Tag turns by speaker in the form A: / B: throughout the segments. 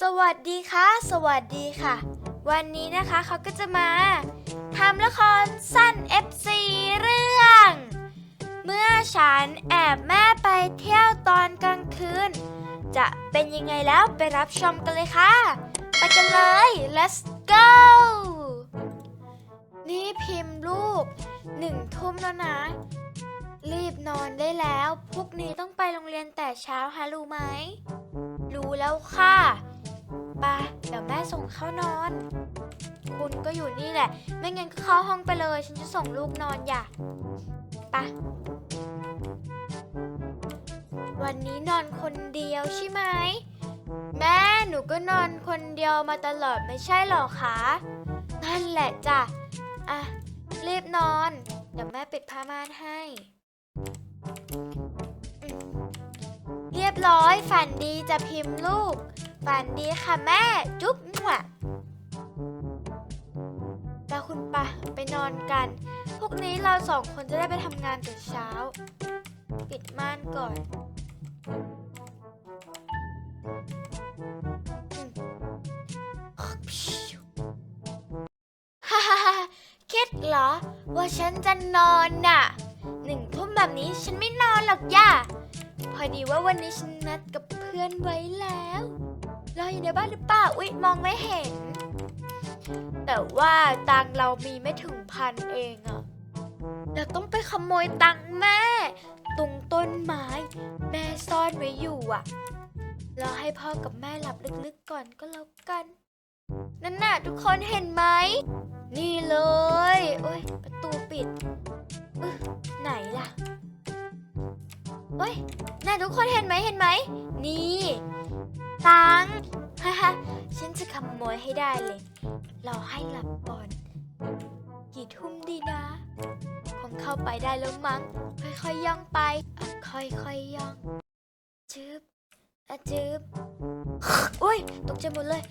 A: สวัสดีค่ะ สวัสดีค่ะ วันนี้นะคะเขาก็จะมาทำละครสั้น FC เรื่อง เมื่อฉันแอบแม่ไปเที่ยวตอนกลางคืน จะเป็นยังไงแล้วไปรับชมกันเลยค่ะ ไปกันเลย let's go นี่พิมพ์ลูกหนึ่งทุ่มแล้วนะ รีบนอนได้แล้ว พวกนี้ต้องไปโรงเรียนแต่เช้าฮะรู้ไหม รู้แล้วค่ะ ปะเดี๋ยวแม่ส่งเข้านอน คุณก็อยู่นี่แหละ ไม่งั้นก็เข้าห้องไปเลย ฉันจะส่งลูกนอนอย่าปะวันนี้นอนคนเดียวใช่ไหม แม่หนูก็นอนคนเดียวมาตลอดไม่ใช่หรอคะ นั่นแหละจ้ะ อะ รีบนอน เดี๋ยวแม่ปิดผ้าม่านให้ เรียบร้อยฝันดีจะพิมพ์ลูก ฝันดีค่ะแม่ จุ๊บมั่วแล้วคุณปะไปนอนกัน พวกนี้เราสองคนจะได้ไปทำงานแต่เช้า ปิดม่านก่อนฮ่าฮ่าฮ่าคิดเหรอ ว่าฉันจะนอนน่ะ หนึ่งทุ่มแบบนี้ฉันไม่นอนหรอกย่า พอดีว่าวันนี้ฉันนัดกับเพื่อนไว้แล้ว เรออยู่ในบ้านหรือเปล่าอุ๊ยมองไม่เห็น แต่ว่าตังเรามีไม่ถึงพันเองอะเราต้องไปขโมยตังแม่ ตรงต้นไม้ แม่ซ่อนไว้อยู่อะเรอให้พ่อกับแม่หลับลึกๆก่อนก็แล้วกัน นั่นน่ะทุกคนเห็นไหม นี่เลย โอ้ยประตูปิดอึ๊ะไหนล่ะเฮ้ยน่าทุกคนเห็นไหมเห็นไหม นี่ ตังค์ฮ่าฮ่าฉันจะขโมยให้ได้เลยรอให้หลับก่อน กี่ทุ่มดีนะ คงเข้าไปได้แล้วมั้ง ค่อยๆย่องไป ค่อยๆย่อง จึบอะจึบอุ้ย ตกใจหมดเลย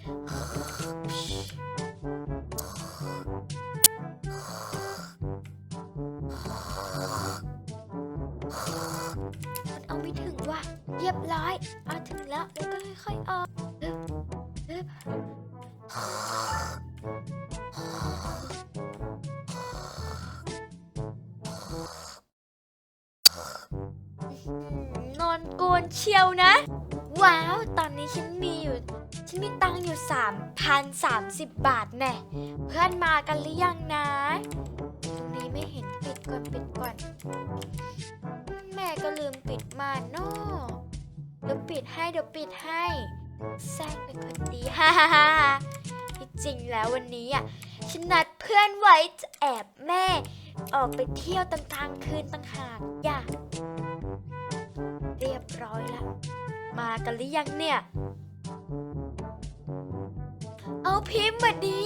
A: เรียบร้อยเอาถึงแล้วแล้วก็ค่อยๆออกนอนโกนเชียวนะ ว้าว ตอนนี้ฉันมีอยู่ ฉันมีตังค์อยู่ 3,030 บาทแน่เพื่อนมากันหรือยังนะ ตรงนี้ไม่เห็นปิดก่อนปิดก่อน ก็ลืมปิดม่านเนอะเดี๋ยวปิดให้เดี๋ยวปิดให้แซงเป็นคนดีฮ่าฮ่าฮ่าที่จริงแล้ววันนี้อะฉันนัดเพื่อนไว้จะแอบแม่ ออกไปเที่ยวตอนกลางคืนต่างหากอย่าเรียบร้อยแล้วมากันหรือยังเนี่ย เอาพิมพ์มาดี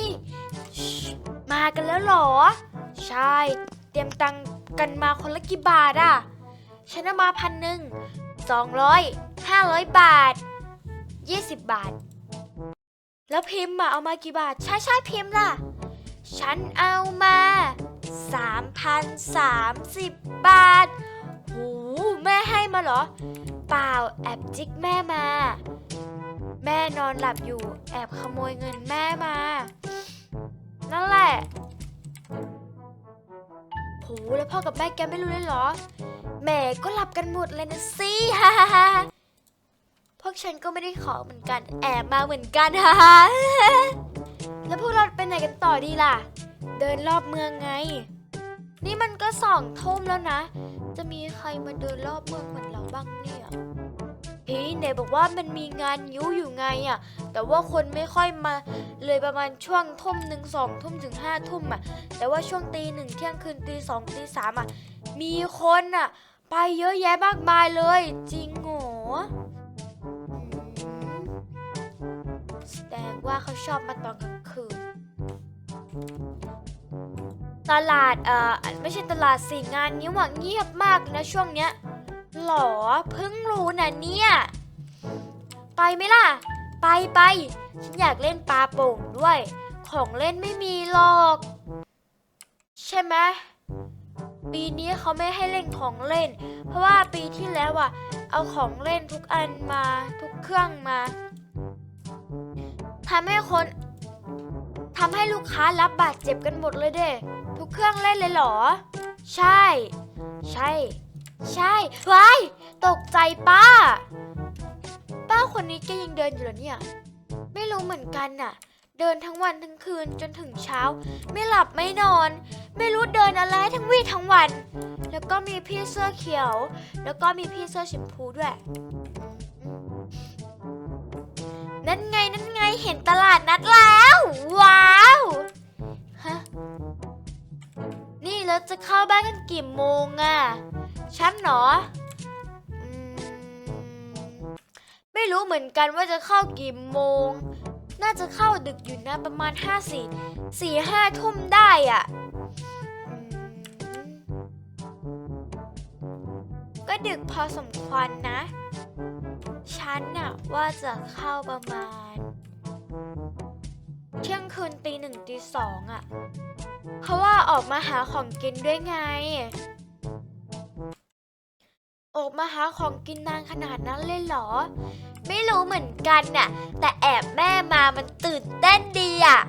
A: มากันแล้วหรอ ใช่ เตรียมตังกันมาคนละกี่บาทอะ ฉันเอามาพันหนึ่งสองร้อยห้าร้อยบาทยี่สิบบาท แล้วพิมพ์อะเอามากี่บาท ใช่ใช่พิมพ์ล่ะ ฉันเอามาสามพันสามสิบบาทหูแม่ให้มาเหรอ เปล่าแอบจิกแม่มา แม่นอนหลับอยู่ แอบขโมยเงินแม่มา นั่นแหละโหแล้วพ่อกับแม่แกไม่รู้เลยเหรอ แหม่ก็หลับกันหมดเลยนะสิฮ่าฮ่าฮ่าพวกฉันก็ไม่ได้ขอเหมือนกัน แอบมาเหมือนกันฮ่าฮ่าแล้วพวกเราไปไหนกันต่อดีล่ะ เดินรอบเมืองไง นี่มันก็สองทุ่มแล้วนะ จะมีใครมาเดินรอบเมืองเหมือนเราบ้างเนี่ยเฮ้ยไหนบอกว่ามันมีงานยิวอยู่ไงอะแต่ว่าคนไม่ค่อยมาเลยประมาณช่วงทุ่มหนึ่งสองทุ่มถึงห้าทุ่มอะแต่ว่าช่วงตีหนึ่งเที่ยงคืนตีสองตีสามอะ มีคนอะ ไปเยอะแยะมากมายเลย จริงโหแสดงว่าเขาชอบมาตอนกลางคืน ตลาดเอ่อไม่ใช่ตลาดสิงานนี้ว่าเงียบมากนะช่วงเนี้ยหรอเพิ่งรู้นะเนี่ย ไปไหมล่ะ ไปไปฉันอยากเล่นปลาโป่งด้วย ของเล่นไม่มีหรอก ใช่ไหม ปีนี้เขาไม่ให้เล่นของเล่น เพราะว่าปีที่แล้วอะ เอาของเล่นทุกอันมาทุกเครื่องมาทำให้คนทำให้ลูกค้ารับบาดเจ็บกันหมดเลยเด้ทุกเครื่องเล่นเลยเหรอ ใช่ ใช่ ใช่ว้ายตกใจป้า ป้าคนนี้แกยังเดินอยู่เหรอเนี่ย ไม่รู้เหมือนกันน่ะ เดินทั้งวันทั้งคืนจนถึงเช้า ไม่หลับไม่นอน ไม่รู้เดินอะไรทั้งวี่ทั้งวัน แล้วก็มีพี่เสื้อเขียว แล้วก็มีพี่เสื้อชมพูด้วย นั่นไงนั่นไงเห็นตลาดนัดแล้ว ว้าวฮะนี่เราจะเข้าบ้านกันกี่โมงอะฉันเหรอไม่รู้เหมือนกันว่าจะเข้ากี่โมง น่าจะเข้าดึกอยู่นะประมาณห้าสี่สี่ห้าทุ่มได้อะ่ะ ก็ดึกพอสมควรนะ ฉันน่ะว่าจะเข้าประมาณ เที่ยงคืนตีหนึ่งตีสองอะ เพราะว่าออกมาหาของกินด้วยไง ออกมาหาของกินนานขนาดนั้นเลยเหรอ ไม่รู้เหมือนกันน่ะ แต่แอบแม่มามันตื่นเต้นดีอะ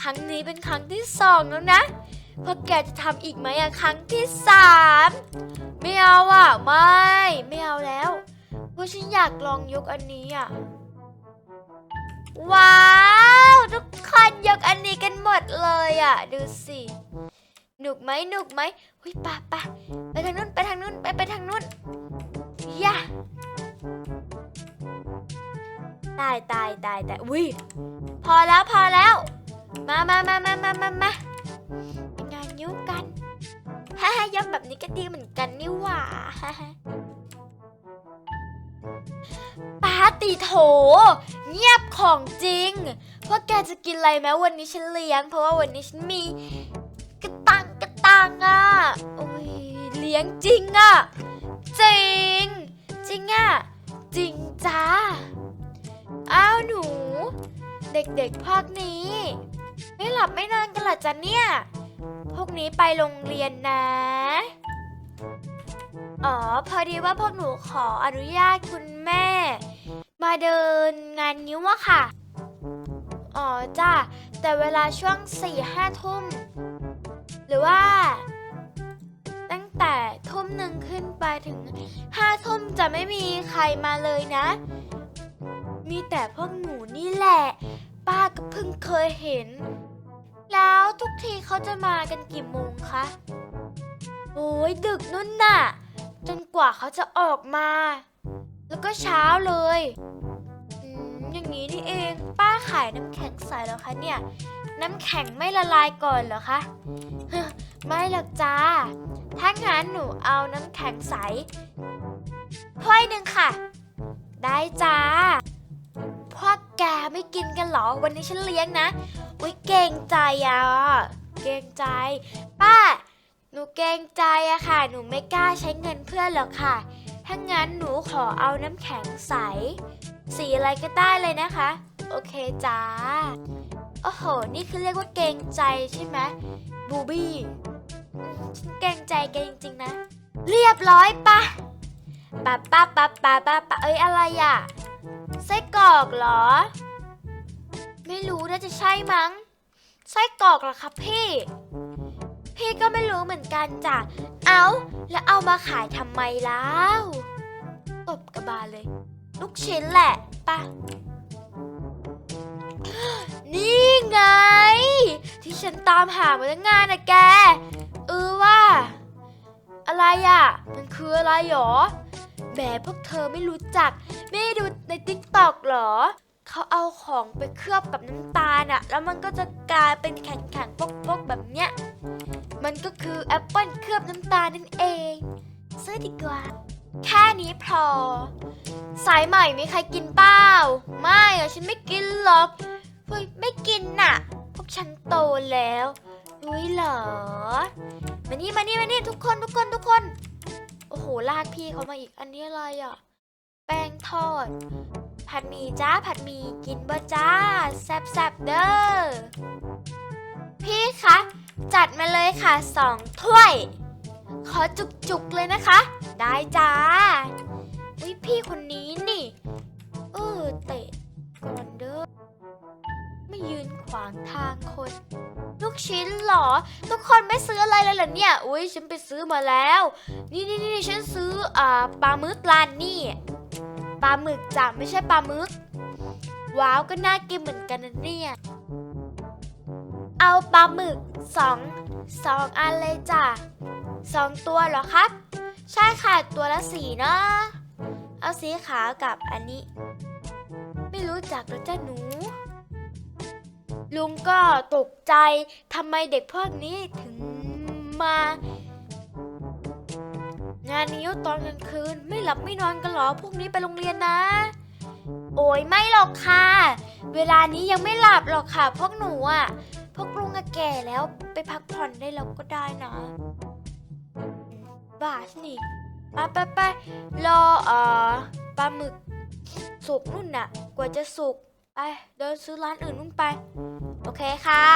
A: ครั้งนี้เป็นครั้งที่สองแล้วนะพวกแกจะทำอีกไหมอะครั้งที่สามไม่เอาอะ ไม่ ไม่เอาแล้วเพราะฉันอยากลองยกอันนี้อะ ว้าว ทุกคนยกอันนี้กันหมดเลยอะ ดูสิหนุกไหมหนุกไหมหุยป่ะป่ะไปทางนู้นไปทางนู้นไปไปทางนู้นย่า ตายตายตายแตายอุ้ยพอแล้วพอแล้ว มามามามามามามาเป็นงานยุกกันฮ่าฮ่ายกแบบนี้ก็ดีเหมือนกันนี่หว่าฮ่าฮ่าปาติโถ เงียบของจริงพวกแกจะกินอะไรไหมวันนี้ฉันเลี้ยง เพราะว่าวันนี้ฉันมีกระตังกระตังอะโอ้ยเลี้ยงจริงอะจริง จริงอะจริงจ้า อ้าวหนู เด็กๆพวกนี้ ไม่หลับไม่นอนกันหรอจ๊ะเนี่ย พวกนี้ไปโรงเรียนนะ อ๋อ พอดีว่าพวกหนูขออนุญาตคุณแม่ มาเดินงานนิ้วอะค่ะ อ๋อจ้าแต่เวลาช่วงสี่ห้าทุ่ม หรือว่า ตั้งแต่ทุ่มหนึ่งขึ้นไปถึงห้าทุ่มจะไม่มีใครมาเลยนะ มีแต่พวกหนูนี่แหละ ป้าก็เพิ่งเคยเห็น แล้วทุกทีเขาจะมากันกี่โมงคะ โอ้ยดึกนุ่นน่ะ จนกว่าเขาจะออกมา แล้วก็เช้าเลยอืมอย่างนี้นี่เอง ป้าขายน้ำแข็งใสแล้วคะเนี่ย น้ำแข็งไม่ละลายก่อนเหรอคะฮะไม่หรอกจ้า ถ้างั้นหนูเอาน้ำแข็งใสถ้วยหนึ่งค่ะ ได้จ้า พวกแกไม่กินกันเหรอ วันนี้ฉันเลี้ยงนะ อุ้ยเกรงใจอะ เกรงใจ ป้า หนูเกรงใจอะค่ะ หนูไม่กล้าใช้เงินเพื่อนหรอกค่ะ ถ้างั้นหนูขอเอาน้ำแข็งใส สีอะไรก็ได้เลยนะคะ โอเคจ้า โอ้โห นี่คือเรียกว่าเกรงใจใช่ไหมบูบี้ฉันเกรงใจแกจริงๆนะ เรียบร้อยปะปะปะปะปะปะปะเอ้ยอะไรอะ ไส้กรอกเหรอ ไม่รู้น่าจะใช่มั้ง ไส้กรอกเหรอครับพี่ พี่ก็ไม่รู้เหมือนกันจ้ะ เอาแล้วเอามาขายทำไมแล้วตบกระบาลเลย ลูกชิ้นแหละปะนี่ไง ที่ฉันตามหามาตั้งงานนะแก เออว่า อะไรอะ มันคืออะไรหรอ แหมพวกเธอไม่รู้จัก ไม่ด้ดูในติ๊กตอกหรอ เขาเอาของไปเคลือบกับน้ำตาลอะแล้วมันก็จะกลายเป็นแข็งๆปกๆแบบเนี้ย มันก็คือแอปเปิลเคลือบน้ำตาลนั่นเองซื้อดีกว่า แค่นี้พอ สายใหม่มีใครกินเปล่า ไม่อะฉันไม่กินหรอกเฮ้ยไม่กินน่ะ พวกฉันโตแล้ว อุ้ยเหรอ มานี่มานี่มานี่ทุกคนทุกคนทุกคน โอ้โห ลากพี่เขามาอีก อันนี้อะไรอะ แป้งทอด ผัดหมี่จ้า ผัดหมี่กินบ่จ้า แซ่บๆเด้อ พี่คะ จัดมาเลยค่ะสองถ้วย ขอจุกๆเลยนะคะ ได้จ้า อุ้ยพี่คนนี้นี่ เออเตะก่อนเด้อ ไม่ยืนขวางทางคน ลูกชิ้นเหรอ ทุกคนไม่ซื้ออะไรเลยเหรอเนี่ย อุ้ยฉันไปซื้อมาแล้ว นี่นี่นี่ฉันซื้ออ่าปลาหมึกร้านนี่ปลาหมึกจ้ะไม่ใช่ปลาหมึก ว้าวก็น่ากินเหมือนกันนะเนี่ย เอาปลาหมึกสองสองอันเลยจ้ะสองตัวเหรอครับ ใช่ค่ะตัวละสีเนาะเอาสีขาวกับอันนี้ ไม่รู้จักหรอจ้าหนู ลุงก็ตกใจทำไมเด็กพวกนี้ถึงมา งานนี้ตอนกลางคืนไม่หลับไม่นอนกันหรอพวกนี้ไปโรงเรียนนะ โอ้ยไม่หรอกค่ะ เวลานี้ยังไม่หลับหรอกค่ะ พวกหนูอะ พวกลุงอะแก่แล้วไปพักผ่อนได้แล้วก็ได้นะบาชนี่ไปไปไปรอเอ่อปลาหมึกสุกนู่นน่ะ กว่าจะสุกไปเดินซื้อร้านอื่นนู่นไป โอเคค่ะ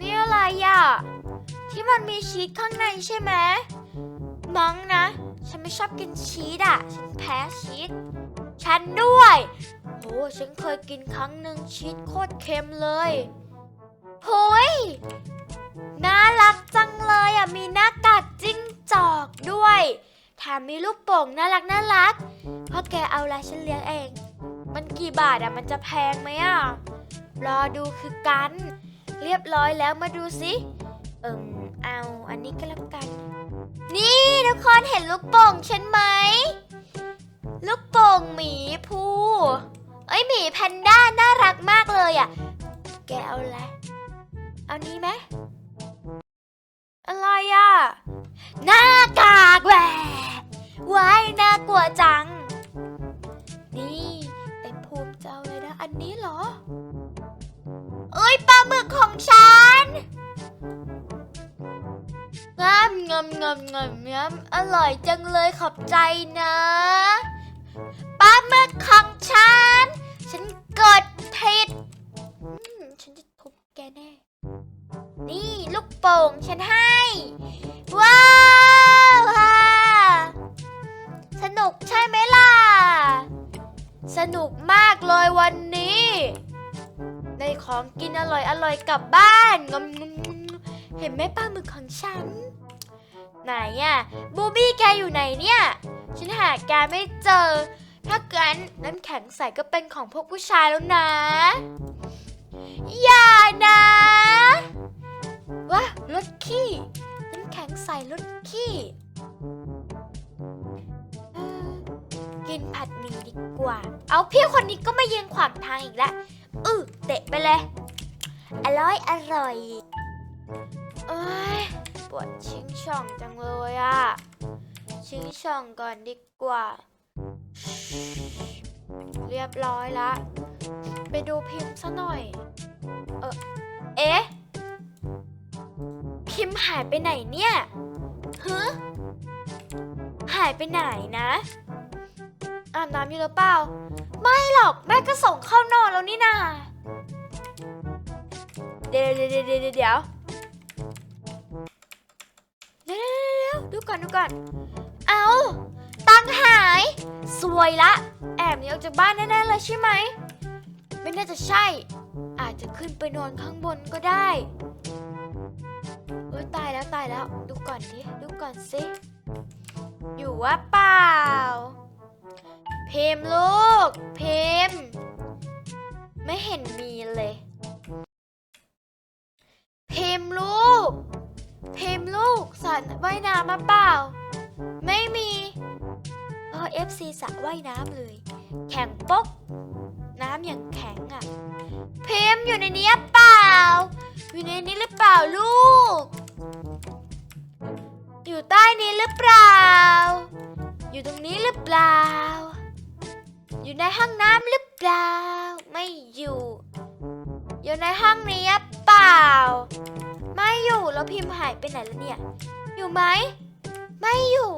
A: นี่อะไรอะ ที่มันมีชีสข้างในใช่ไหมมั้งนะ ฉันไม่ชอบกินชีสอะ ฉันแพ้ชีส ฉันด้วย โอ้ฉันเคยกินครั้งหนึ่งชีสโคตรเค็มเลยโหยน่ารักจังเลยอะ มีหน้ากากจิ้งจอกด้วย แถมมีลูกโป่งน่ารักน่ารักพ่อแกเอาละฉันเลี้ยงเอง มันกี่บาทอะมันจะแพงไหมอะรอดูคือกัน เรียบร้อยแล้วมาดูสิเอิมเอาอันนี้ก็แล้วกัน นี่ทุกคนเห็นลูกโป่งฉันไหมลูกโป่งหมีภูเอ้ยหมีแพนด้าน่ารักมากเลยอะแกเอาอะไรเอานี้ไหมอะไรอะหน้ากากแหวว้ายน่ากลัวจัง อันนี้เหรอ เอ้ยปลาหมึกของฉันงามงามงามงามงามอร่อยจังเลยขอบใจนะปลาหมึกของฉัน ฉันกดผิดฉันจะทุบแกแน่ นี่ลูกโป่งฉันให้ ว้าวค่ะสนุกใช่ไหมล่ะ สนุกมากเลยวันนี้ ได้ของกินอร่อยอร่อยกลับบ้านงมเห็นไหมปลาหมึกของฉัน ไหนอะบูบี้แกอยู่ไหนเนี่ย ฉันหาแกไม่เจอ ถ้าเกินน้ำแข็งใสก็เป็นของพวกผู้ชายแล้วนะ อย่านะว้ารถขี้ น้ำแข็งใสรถขี้ กินผัดหมี่ดีกว่า เอาพี่คนนี้ก็มายืนขวางทางอีกแล้วอือเตะไปเลย อร่อยอร่อยเอ้ยปวดชิงช่องจังเลยอะชิงช่องก่อนดีกว่า เรียบร้อยละ ไปดูพิมพ์ซะหน่อย เออเอ๊ะ พิมพ์หายไปไหนเนี่ยฮึหายไปไหนนะ อาบน้ำอยู่หรือเปล่า ไม่หรอกแม่ก็ส่งเข้านอนแล้วนี่นาเดี๋ยวเดี๋ยวเดี๋ยวเดี๋ยวเดี๋ยวเดี๋ยวดูก่อนดูก่อน เอาตังหาย สวยละ แอบหนีออกจากบ้านแน่ๆเลยใช่ไหม ไม่น่าจะใช่ อาจจะขึ้นไปนอนข้างบนก็ได้เอ้ตายแล้วตายแล้ว ดูก่อนดิ ดูก่อนสิ อยู่ว่าเปล่า พมลูก เพม ไม่เห็นมีเลย เพมลูก เพมลูกสระว่ายน้ำมาเปล่า ไม่มีเออ FC สระว่ายน้ำเลย แข็งปกน้ำอย่างแข็งอะ่ะ เพมอยู่ในนี้เปล่า อยู่ในนี้หรือเปล่าลูก อยู่ใต้นี้หรือเปล่า อยู่ตรงนี้หรือเปล่า อยู่ในห้องน้ำหรือเปล่า ไม่อยู่ อยู่ในห้องนี้เปล่า ไม่อยู่แล้วพิมพ์หายไปไหนแล้วเนี่ย อยู่ไหม ไม่อยู่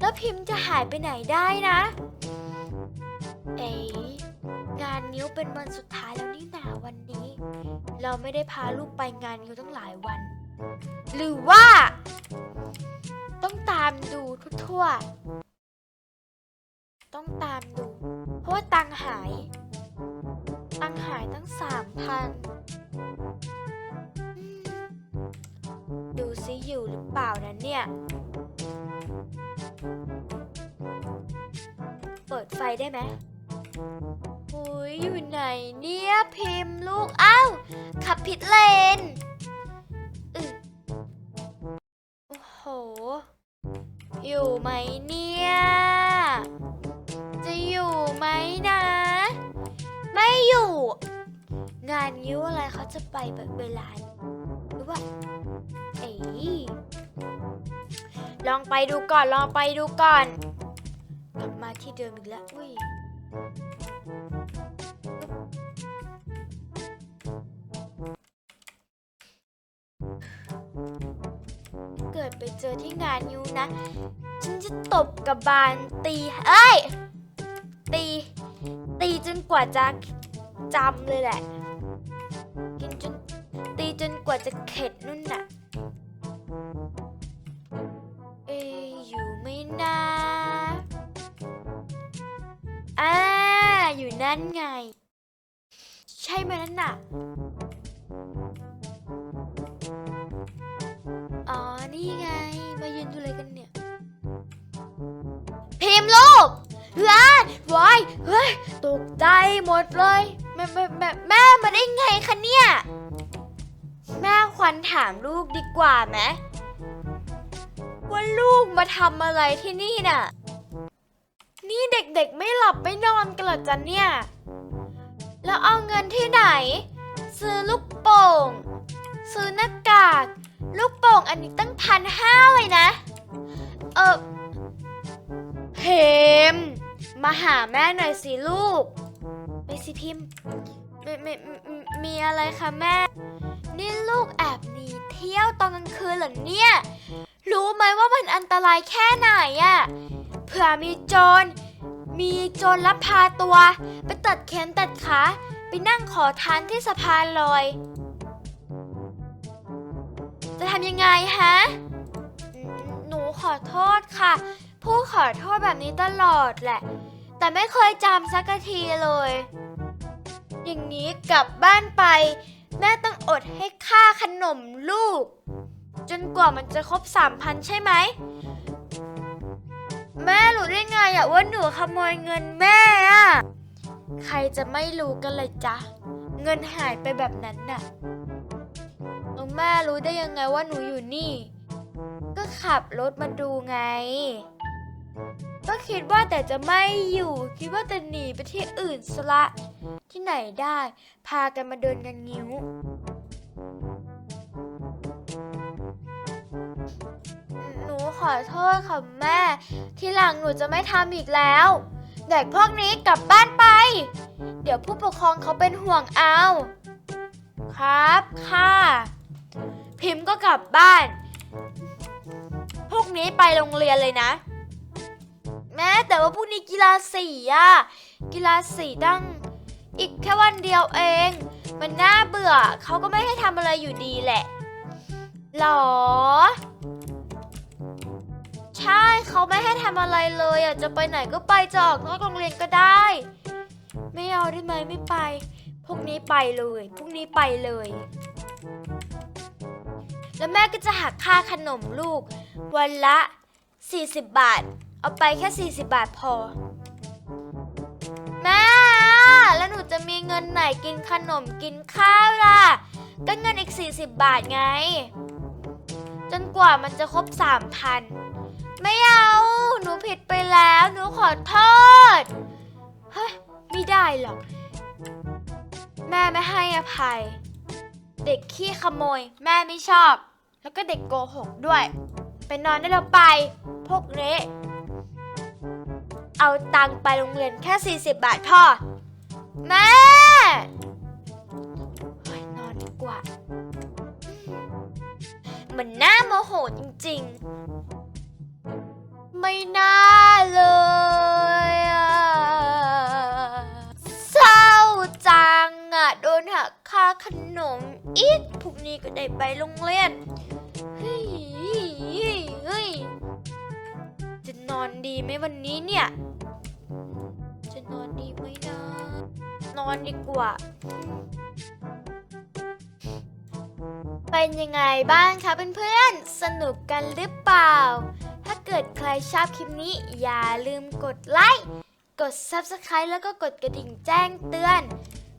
A: แล้วพิมพ์จะหายไปไหนได้นะ เอ๋งานนิ้วเป็นวันสุดท้ายแล้วนี่นาวันนี้ เราไม่ได้พาลูกไปงานนิ้วตั้งหลายวัน หรือว่า ต้องตามดูทั่วๆ ต้องตามดู เพราะว่าตังหาย ตังหายตั้งสามพันดูซิอยู่หรือเปล่านะเนี่ย เปิดไฟได้ไหมโอ้ยอยู่ไหนเนี่ยพิมพ์ลูก อ้าว ขับผิดเลนอโอ้โหอยู่ไหมเนี่ย งานยิ้วอะไรเขาจะไปแบบเวลานหรือว่าเอ๋ลองไปดูก่อนลองไปดูก่อน กลับมาที่เดิมอีกแล้วอุ้ยเกิดไปเจอที่งานยูนะ ฉันจะตบกับบานตี เอ้ย ตี ตีจนกว่าจะจำเลยแหละ จนกว่าจะเข็ดนุ่นน่ะ เอยอยู่ไม่นาอ่าอยู่นั่นไง ใช่ไหมนั่นน่ะ อ๋อ นี่ไง มายืนดูอะไรกันเนี่ย พิมพ์ลูกว้ายวายเฮ้ย ตกใจหมดเลย แม่แม่แม่แม่มาได้ไงคะเนี่ย ม่ควันถามลูกดีกว่าไหมว่าลูกมาทำอะไรที่นี่น่ะ นี่เด็กๆไม่หลับไม่นอนกันเหรอจ๊ะเนี่ย แล้วเอาเงินที่ไหน ซื้อลูกโป่ง ซื้อหน้ากาก ลูกโป่งอันนี้ตั้งพันห้าเลยนะ เออเพมมาหาแม่หน่อยสิลูกไปสิพิมพ์มีมีมีมีอะไรคะแม่ นี่ลูกแอบหนีเที่ยวตอนกลางคืนเหรอเนี่ย รู้ไหมว่ามันอันตรายแค่ไหนอะเผื่อมีโจร มีโจรลักพาตัว ไปตัดแขนตัดขา ไปนั่งขอทานที่สะพานลอย จะทำยังไงฮะ หนูขอโทษค่ะพูดขอโทษแบบนี้ตลอดแหละ แต่ไม่เคยจำสักทีเลย อย่างนี้กลับบ้านไป แม่ต้องอดให้ค่าขนมลูก จนกว่ามันจะครบสามพันใช่ไหม แม่รู้ได้ไงอะว่าหนูขโมยเงินแม่อะใครจะไม่รู้กันเลยจ๊ะ เงินหายไปแบบนั้นน่ะแล้วแม่รู้ได้ยังไงว่าหนูอยู่นี่ ก็ขับรถมาดูไง ก็คิดว่าแต่จะไม่อยู่ คิดว่าจะหนีไปที่อื่นซะละที่ไหนได้ พากันมาเดินกันงิ้ว หนูขอโทษค่ะแม่ ทีหลังหนูจะไม่ทำอีกแล้ว เด็กพวกนี้กลับบ้านไป เดี๋ยวผู้ปกครองเขาเป็นห่วงเอา ครับค่ะ พิมพ์ก็กลับบ้านพรุ่งนี้ไปโรงเรียนเลยนะ แม่แต่ว่าพรุ่งนี้กีฬาสีอะกีฬาสีตั้งอีกแค่วันเดียวเอง มันน่าเบื่อเขาก็ไม่ให้ทำอะไรอยู่ดีแหละหรอ ใช่เขาไม่ให้ทำอะไรเลยอะจะไปไหนก็ไปจะออกนอกโรงเรียนก็ได้ ไม่เอาได้ไหมไม่ไปพรุ่งนี้ไปเลยพรุ่งนี้ไปเลย แล้วแม่ก็จะหักค่าขนมลูก วันละ 40 บาท เอาไปแค่ 40 บาทพอ แม่ แล้วหนูจะมีเงินไหนกินขนมกินข้าวล่ะ ก็เงินอีก 40 บาทไง จนกว่ามันจะครบ 3,000 ไม่เอา หนูผิดไปแล้ว หนูขอโทษ เฮ้ย ไม่ได้หรอก แม่ไม่ให้อภัย เด็กขี้ขโมย แม่ไม่ชอบ แล้วก็เด็กโกหกด้วย ไปนอนได้แล้วไป พวกนี้ เอาตังไปโรงเรียนแค่ 40 บาทพ่อ แม่เฮ้ยนอนดีกว่า มันน่าโมโหจริงๆ ไม่น่าเลยอะเศร้าจังอะโดนหักค่าขนมอีกพรุ่งนี้ก็ได้ไปโรงเรียนเฮ้ยเฮ้ยจะนอนดีไหมวันนี้เนี่ย นอนดีไหมนะนอนอนดีกว่า เป็นยังไงบ้างคะเพื่อนๆ สนุกกันหรือเปล่า ถ้าเกิดใครชอบคลิปนี้ อย่าลืมกดไลค์ กด Subscribe แล้วก็กดกระดิ่งแจ้งเตือน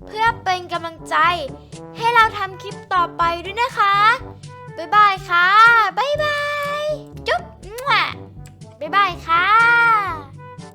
A: เพื่อเป็นกำลังใจ ให้เราทำคลิปต่อไปด้วยนะคะ บ๊ายบายค่ะ บ๊ายบาย จุ๊บมั่วบ๊ายบายค่ะ